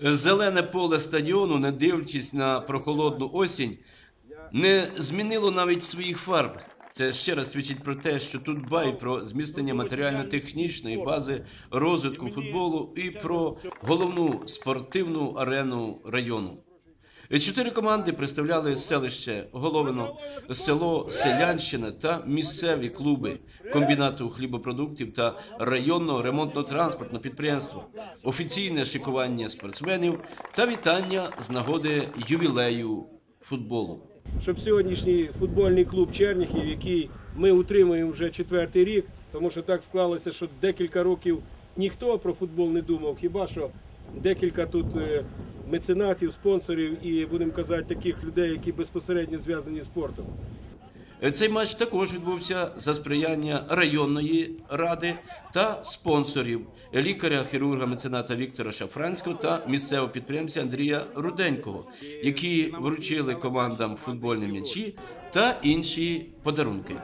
Зелене поле стадіону, не дивлячись на прохолодну осінь, не змінило навіть своїх фарб. Це ще раз свідчить про те, що тут бай про зміцнення матеріально-технічної бази розвитку футболу і про головну спортивну арену району. Чотири команди представляли селище Головино, село Селянщина та місцеві клуби комбінату хлібопродуктів та районного ремонтно-транспортного підприємства, офіційне шикування спортсменів та вітання з нагоди ювілею футболу. щоб сьогоднішній футбольний клуб Черніхів, який ми утримуємо вже четвертий рік, тому що так склалося, що декілька років ніхто про футбол не думав, хіба що декілька тут е, меценатів, спонсорів і будемо казати таких людей, які безпосередньо зв'язані з спортом. Цей матч також відбувся за сприяння районної ради та спонсорів лікаря, хірурга мецената Віктора Шафранського та місцевого підприємця Андрія Руденького, які вручили командам футбольні м'ячі та інші подарунки.